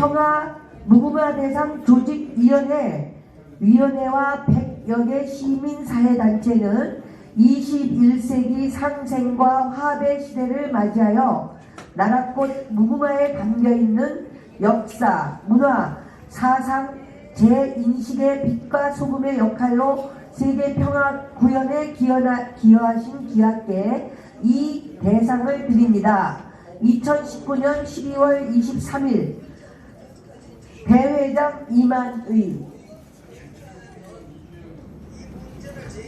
평화 무궁화 대상 조직위원회 위원회와 100여 개 시민사회단체는 21세기 상생과 화합의 시대를 맞이하여 나라꽃 무궁화에 담겨있는 역사, 문화, 사상, 재인식의 빛과 소금의 역할로 세계 평화 구현에 기여하, 기여하신 기학계에 이 대상을 드립니다. 2019년 12월 23일 대회장 이만의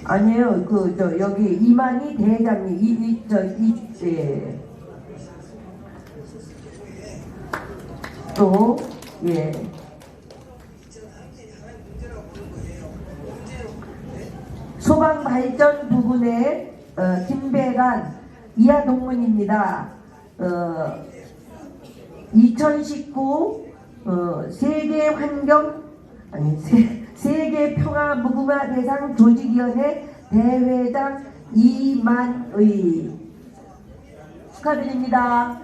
아니에요 그 저 여기 이만희 대회장님 이저이 예. 또 예. 소방 발전 부분의 어, 김배관 이하 동문입니다. 어, 2019 어, 세계 환경 아니 세, 세계 평화 무궁화 대상 조직위원회 대회장 이만의 축하드립니다.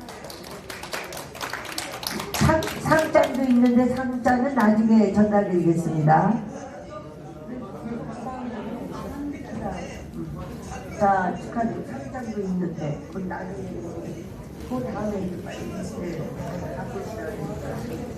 상, 상장도 있는데 상장은 나중에 전달드리겠습니다. 자, 축하드립니다. 상장도 있는데, 그 나중에, 그 다음에 네, 갖고 있어야.